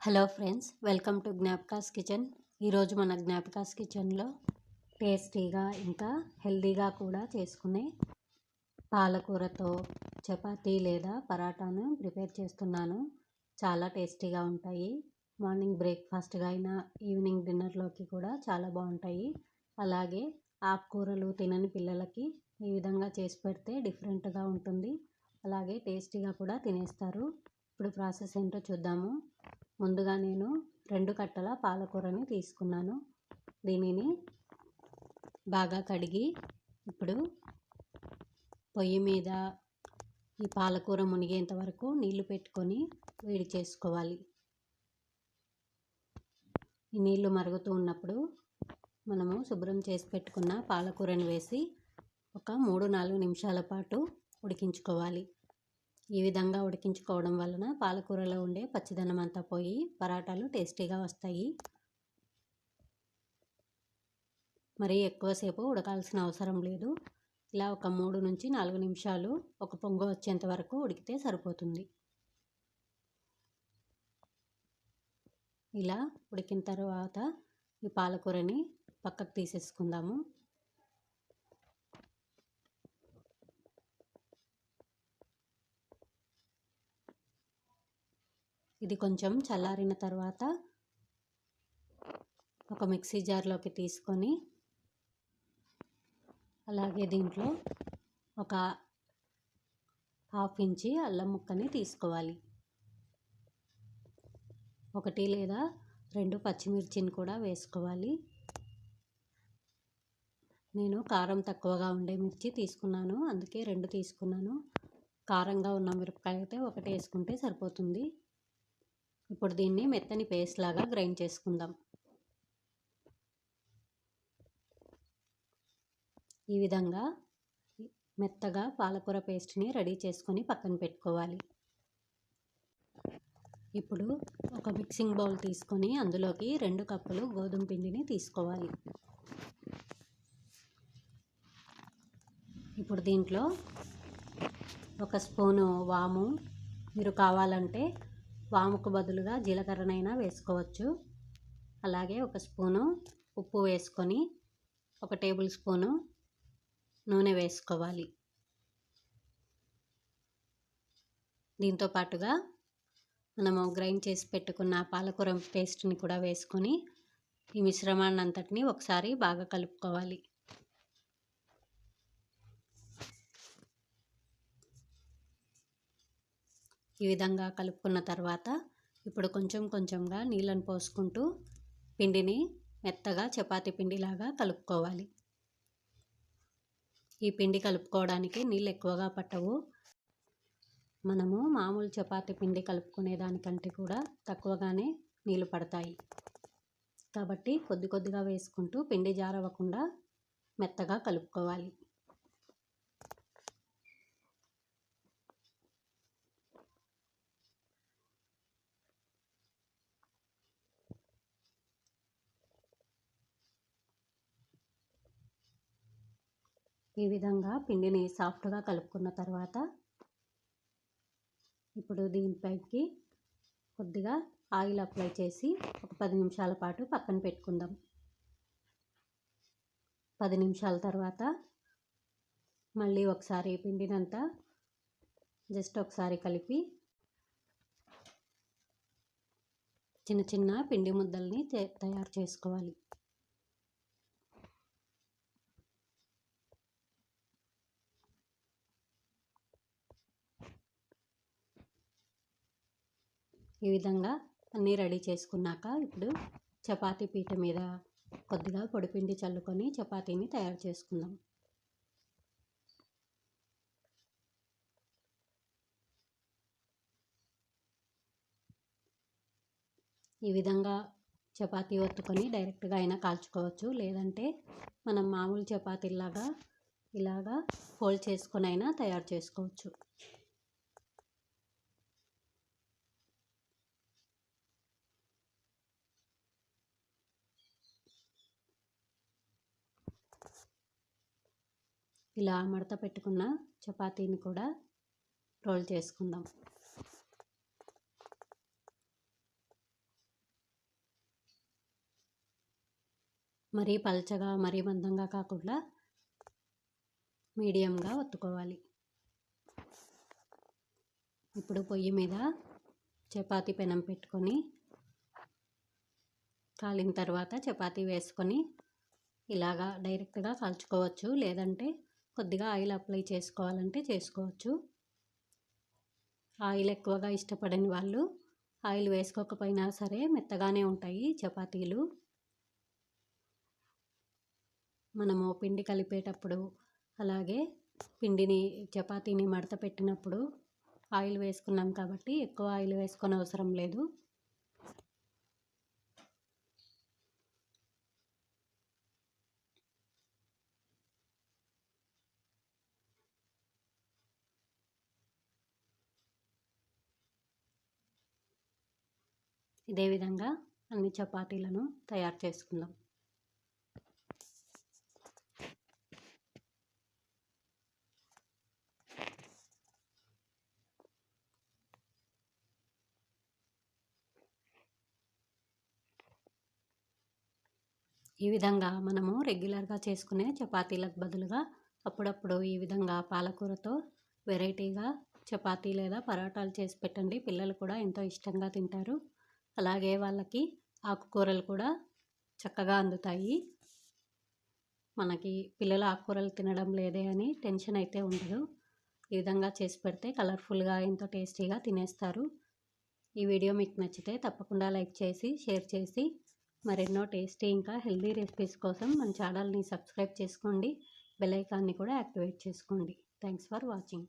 Hello friends welcome to Gnapakas kitchen. ఈరోజు మన జ్ఞాపకాస్ కిచెన్లో టేస్టీగా ఇంకా హెల్దీగా కూడా చేసుకునే పాలకూరతో చపాతీ లేదా పరాటాను ప్రిపేర్ చేస్తున్నాను. చాలా టేస్టీగా ఉంటాయి. మార్నింగ్ బ్రేక్ఫాస్ట్గా అయినా ఈవినింగ్ డిన్నర్లోకి కూడా చాలా బాగుంటాయి. అలాగే ఆకుకూరలు తినని పిల్లలకి ఈ విధంగా చేసి పెడితే డిఫరెంట్గా ఉంటుంది. అలాగే టేస్టీగా కూడా తినేస్తారు. ఇప్పుడు ప్రాసెస్ ఏంటో చూద్దాము. ముందుగా నేను రెండు కట్టల పాలకూరని తీసుకున్నాను. దీనిని బాగా కడిగి ఇప్పుడు పొయ్యి మీద ఈ పాలకూర మునిగేంత వరకు నీళ్ళు పెట్టుకొని వేడి చేసుకోవాలి. ఈ నీళ్ళు మరుగుతూ ఉన్నప్పుడు మనము శుభ్రం చేసి పెట్టుకున్న పాలకూరని వేసి ఒక మూడు నాలుగు నిమిషాల పాటు ఉడికించుకోవాలి. ఈ విధంగా ఉడికించుకోవడం వలన పాలకూరలో ఉండే పచ్చిదనం అంతా పోయి పరాటాలు టేస్టీగా వస్తాయి. మరి ఎక్కువసేపు ఉడకాల్సిన అవసరం లేదు. ఇలా ఒక మూడు నుంచి నాలుగు నిమిషాలు ఒక పొంగు వచ్చేంత వరకు ఉడికితే సరిపోతుంది. ఇలా ఉడికిన తర్వాత ఈ పాలకూరని పక్కకు తీసేసుకుందాము. ఇది కొంచెం చల్లారిన తర్వాత ఒక మిక్సీ జార్లోకి తీసుకొని అలాగే దీంట్లో ఒక హాఫ్ ఇంచి అల్లం ముక్కని తీసుకోవాలి. ఒకటి లేదా రెండు పచ్చిమిర్చిని కూడా వేసుకోవాలి. నేను కారం తక్కువగా ఉండే మిర్చి తీసుకున్నాను అందుకే రెండు తీసుకున్నాను. కారంగా ఉన్న మిరపకాయ అయితే ఒకటి వేసుకుంటే సరిపోతుంది. ఇప్పుడు దీన్ని మెత్తని పేస్ట్ లాగా గ్రైండ్ చేసుకుందాం. ఈ విధంగా మెత్తగా పాలకూర పేస్ట్ని రెడీ చేసుకొని పక్కన పెట్టుకోవాలి. ఇప్పుడు ఒక మిక్సింగ్ బౌల్ తీసుకొని అందులోకి రెండు కప్పులు గోధుమ పిండిని తీసుకోవాలి. ఇప్పుడు దీంట్లో ఒక స్పూను వాము. మీరు కావాలంటే వాముకు బదులుగా జీలకర్రనైనా వేసుకోవచ్చు. అలాగే ఒక స్పూను ఉప్పు వేసుకొని ఒక టేబుల్ స్పూను నూనె వేసుకోవాలి. దీంతో పాటుగా మనము గ్రైండ్ చేసి పెట్టుకున్న పాలకూర పేస్ట్ని కూడా వేసుకొని ఈ మిశ్రమాన్ని అంతటిని ఒకసారి బాగా కలుపుకోవాలి. ఈ విధంగా కలుపుకున్న తర్వాత ఇప్పుడు కొంచెం కొంచెంగా నీళ్ళని పోసుకుంటూ పిండిని మెత్తగా చపాతీ పిండిలాగా కలుపుకోవాలి. ఈ పిండి కలుపుకోవడానికి నీళ్ళు ఎక్కువగా పట్టవు. మనము మామూలు చపాతీ పిండి కలుపుకునే దానికంటే కూడా తక్కువగానే నీళ్ళు పడతాయి. కాబట్టి కొద్ది కొద్దిగా వేసుకుంటూ పిండి జారవ్వకుండా మెత్తగా కలుపుకోవాలి. ఈ విధంగా పిండిని సాఫ్ట్గా కలుపుకున్న తర్వాత ఇప్పుడు దీనిపైకి కొద్దిగా ఆయిల్ అప్లై చేసి ఒక పది నిమిషాల పాటు పక్కన పెట్టుకుందాం. పది నిమిషాల తర్వాత మళ్ళీ ఒకసారి పిండినంతా జస్ట్ ఒకసారి కలిపి చిన్న చిన్న పిండి ముద్దల్ని తయారు చేసుకోవాలి. ఈ విధంగా అన్నీ రెడీ చేసుకున్నాక ఇప్పుడు చపాతీ పీట మీద కొద్దిగా పొడిపిండి చల్లుకొని చపాతీని తయారు చేసుకుందాం. ఈ విధంగా చపాతీ ఒత్తుకొని డైరెక్ట్గా అయినా కాల్చుకోవచ్చు. లేదంటే మనం మామూలు చపాతీలాగా ఇలాగా ఫోల్డ్ చేసుకొని అయినా తయారు చేసుకోవచ్చు. ఇలా మడత పెట్టుకున్న చపాతీని కూడా రోల్ చేసుకుందాం. మరీ పలచగా మరీ మందంగా కాకుండా మీడియంగా ఒత్తుకోవాలి. ఇప్పుడు పొయ్యి మీద చపాతీ పెనం పెట్టుకొని కాలిన తర్వాత చపాతీ వేసుకొని ఇలాగా డైరెక్ట్గా కాల్చుకోవచ్చు. లేదంటే కొద్దిగా ఆయిల్ అప్లై చేసుకోవాలంటే చేసుకోవచ్చు. ఆయిల్ ఎక్కువగా ఇష్టపడని వాళ్ళు ఆయిల్ వేసుకోకపోయినా సరే మెత్తగానే ఉంటాయి చపాతీలు. మనము పిండి కలిపేటప్పుడు అలాగే పిండిని చపాతీని మడత పెట్టినప్పుడు ఆయిల్ వేసుకున్నాం కాబట్టి ఎక్కువ ఆయిల్ వేసుకొని అవసరం లేదు. ఇదే విధంగా అన్ని చపాతీలను తయారు చేసుకుందాం. ఈ విధంగా మనము రెగ్యులర్గా చేసుకునే చపాతీలకు బదులుగా అప్పుడప్పుడు ఈ విధంగా పాలకూరతో వెరైటీగా చపాతీ లేదా పరోటాలు చేసి పెట్టండి. పిల్లలు కూడా ఎంతో ఇష్టంగా తింటారు. అలాగే వాళ్ళకి ఆకుకూరలు కూడా చక్కగా అందుతాయి. మనకి పిల్లలు ఆకుకూరలు తినడం లేదే అని టెన్షన్ అయితే ఉండదు. ఈ విధంగా చేసి పెడితే కలర్ఫుల్గా ఎంతో టేస్టీగా తినేస్తారు. ఈ వీడియో మీకు నచ్చితే తప్పకుండా లైక్ చేసి షేర్ చేసి మరెన్నో టేస్టీ ఇంకా హెల్దీ రెసిపీస్ కోసం మన ఛానల్ని సబ్స్క్రైబ్ చేసుకోండి. బెల్ ఐకాన్ని కూడా యాక్టివేట్ చేసుకోండి. Thanks for watching.